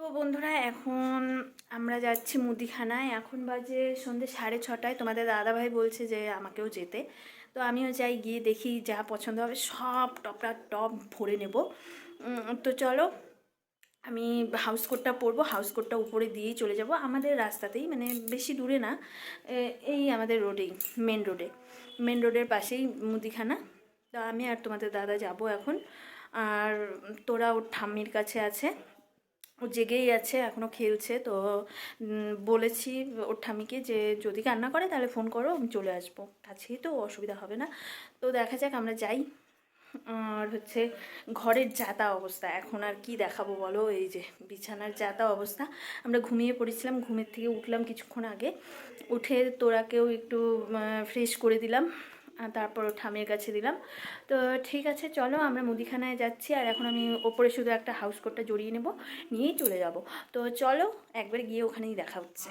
তো বন্ধুরা, এখন আমরা যাচ্ছি মুদিখানায়। এখন বাজে সন্ধ্যে সাড়ে ছটায়। তোমাদের দাদাভাই বলছে যে আমাকেও যেতে। তো আমিও যাই, গিয়ে দেখি যা পছন্দ হবে। সব টপরা টপ ভরে নেব। তো চলো, আমি হাউস কোটটা পরবো। হাউস কোটটা উপরে দিয়েই চলে যাব। আমাদের রাস্তাতেই মানে বেশি দূরে না এই আমাদের রোডেই মেন রোডে মেন রোডের পাশেই মুদিখানা। তো আমি আর তোমাদের দাদা যাব এখন। আর তোরা ওর ঠাম্মির কাছে আছে। ও জেগেই আছে এখনও খেলছে, তো বলেছি ওর ঠাম্মিকে যে যদি কান্না করে তাহলে ফোন করো, আমি চলে আসব। কাছেই তো অসুবিধা হবে না। তো দেখা যাক, আমরা যাই। আর হচ্ছে ঘরের যাতা অবস্থা, এখন আর কি দেখাবো বলো? এই যে বিছানার যাতা অবস্থা। আমরা ঘুমিয়ে পড়েছিলাম, ঘুমের থেকে উঠলাম কিছুক্ষণ আগে। উঠে তোরাকেও একটু ফ্রেশ করে দিলাম। তারপর ঠামের কাছে দিলাম। তো ঠিক আছে, চলো আমরা মুদিখানায় যাচ্ছি আর এখন আমি ওপরে শুধু একটা হাউস কোটটা জড়িয়ে নেব, নিয়েই চলে যাব। তো চলো একবার গিয়ে ওখানেই দেখা হচ্ছে।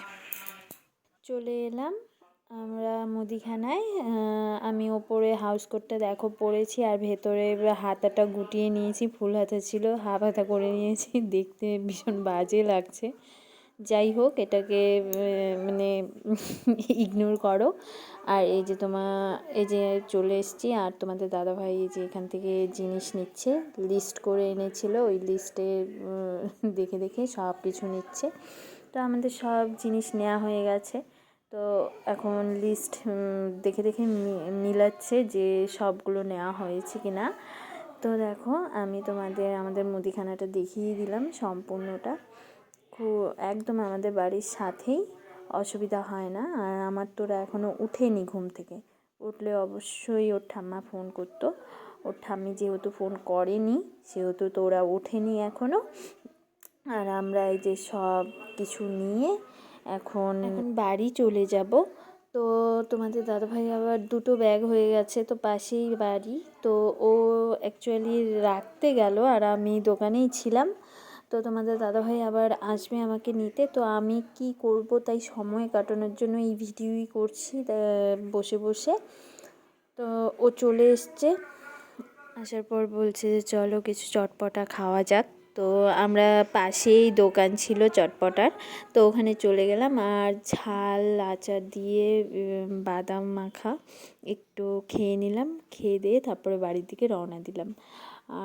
চলে এলাম আমরা মুদিখানায়। আমি ওপরে হাউস কোটটা দেখো পরেছি আর ভেতরে হাতাটা গুটিয়ে নিয়েছি, ফুল হাতা ছিল, হাফ হাতা করে নিয়েছি। দেখতে ভীষণ বাজে লাগছে। যাই হোক, এটাকে মানে ইগনোর করো। আর এই যে তোমার এই যে চলে এসেছি, আর তোমাদের দাদাভাই এই যে এখান থেকে জিনিস নিচ্ছে লিস্ট করে এনেছিল। ওই লিস্টে দেখে দেখে সব কিছু নিচ্ছে। তো আমাদের সব জিনিস নেওয়া হয়ে গেছে। তো এখন লিস্ট দেখে দেখে মিলাচ্ছে যে সবগুলো নেওয়া হয়েছে কি না তো দেখো, আমি তোমাদের, আমাদের মুদিখানাটা দেখিয়ে দিলাম সম্পূর্ণটা। একদম আমাদের বাড়ির সাথেই, অসুবিধা হয় না। আর আমার তোরা এখনও উঠেনি ঘুম থেকে। উঠলে অবশ্যই ওর ঠাম্মা ফোন করতো। ওর ঠাম্মি যেহেতু ফোন করেনি, সেহেতু তোরা ওঠেনি এখনও আর আমরা এই যে সব কিছু নিয়ে এখন বাড়ি চলে যাব। তো তোমাদের দাদাভাই আবার দুটো ব্যাগ হয়ে গেছে, তো পাশেই বাড়ি। তো ও অ্যাকচুয়ালি রাখতে গেল আর আমি দোকানেই ছিলাম। তো তোমাদের দাদাভাই আবার আসবে আমাকে নিতে। তো আমি কি করব? তাই সময় কাটানোর জন্য এই ভিডিওই করছি বসে বসে। তো ও চলে এসছে। আসার পর বলছে যে, চলো কিছু চটপটা খাওয়া যাক। তো আমরা পাশেই দোকান ছিল চটপটার। তো ওখানে চলে গেলাম। আর ঝাল, আচার দিয়ে বাদাম মাখা একটু খেয়ে নিলাম। খেয়ে দিয়ে তারপরে বাড়ির দিকে রওনা দিলাম।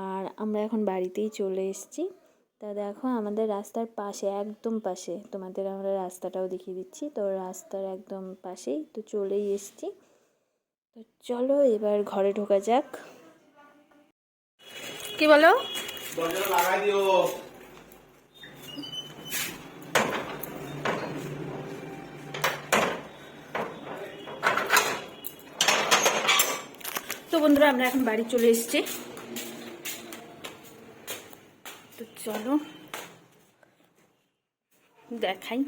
আর আমরা এখন বাড়িতেই চলে এসেছি। তা দেখো আমাদের রাস্তার পাশে একদম পাশে তোমাদের আমরা রাস্তাটাও দেখিয়ে দিচ্ছি। তো রাস্তার একদম পাশেই তো চলেই এসছি। তো চলো এবার ঘরে ঢোকা যাক। কি বলো? তো বন্ধুরা আমরা এখন বাড়ি চলে এসেছি তো চলো। দেখাই।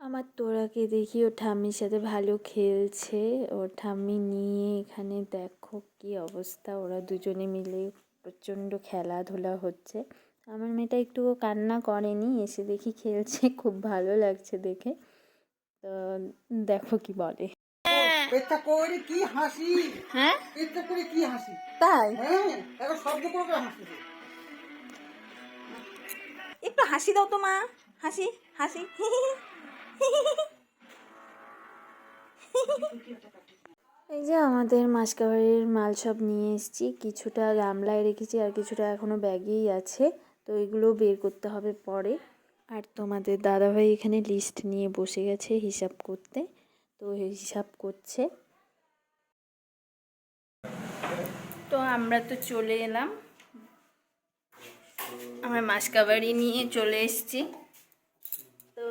আমার তোরাকে দেখি ওর ঠাম্মির সাথে ভালো খেলছে। ওর ঠাম্মি নিয়ে এখানে দেখো কি অবস্থা। ওরা দুজনে মিলে প্রচণ্ড খেলাধুলা হচ্ছে। আমার মেয়েটা একটু কান্না করেনি এসে দেখি খেলছে। খুব ভালো লাগছে দেখে। তো দেখো কি বলে। এটা করে কি হাসি। হ্যাঁ? এটা করে কি হাসি। তাই? হ্যাঁ শব্দ করবে হাসি একটু হাসি দাও তো মা। হাসি হাসি। এই যে আমাদের মাসকাবাড়ির মাল সব নিয়ে এসেছি। কিছুটা গামলায় রেখেছি আর কিছুটা এখনও ব্যাগেই আছে। তো এগুলো বের করতে হবে পরে। আর তোমাদের দাদাভাই এখানে লিস্ট নিয়ে বসে গেছে হিসাব করতে। তো হিসাব করছে। তো আমরা তো চলে এলাম। আমার মাসকাবাড়ি নিয়ে চলে এসেছি। তো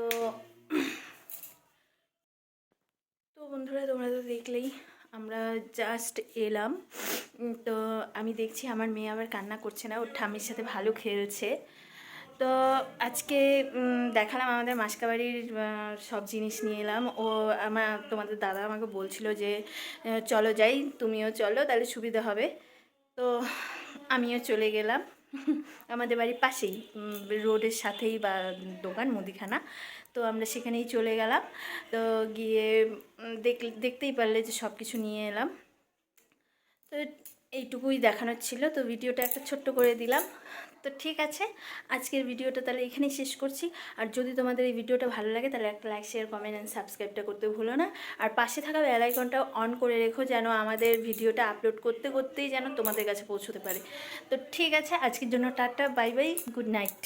তো বন্ধুরা, তোমরা তো দেখলেই আমরা জাস্ট এলাম। তো আমি দেখছি আমার মেয়ে আবার কান্না করছে না, ওর ঠামির সাথে ভালো খেলছে। তো আজকে দেখালাম আমাদের মাসকাবাড়ির সব জিনিস নিয়ে এলাম। ও আমার, তোমাদের দাদা আমাকে বলছিল যে চলো যাই, তুমিও চলো, তাহলে সুবিধা হবে। তো আমিও চলে গেলাম। আমাদের বাড়ির পাশেই রোডের সাথেই বা দোকান মুদিখানা। তো আমরা সেখানেই চলে গেলাম। তো গিয়ে দেখতেই পারলে যে সব কিছু নিয়ে এলাম। তো এইটুকুই দেখানোর ছিল। তো ভিডিওটা একটা ছোট্ট করে দিলাম। তো ঠিক আছে, আজকের ভিডিওটা তাহলে এখানেই শেষ করছি। আর যদি তোমাদের এই ভিডিওটা ভালো লাগে, তাহলে একটা লাইক শেয়ার কমেন্ট অ্যান্ড সাবস্ক্রাইবটা করতে ভুলো না। আর পাশে থাকা বেল অন করে রেখো যেন আমাদের ভিডিওটা আপলোড করতে করতেই যেন তোমাদের কাছে পৌঁছতে পারে। তো ঠিক আছে, আজকের জন্য tata bye bye good night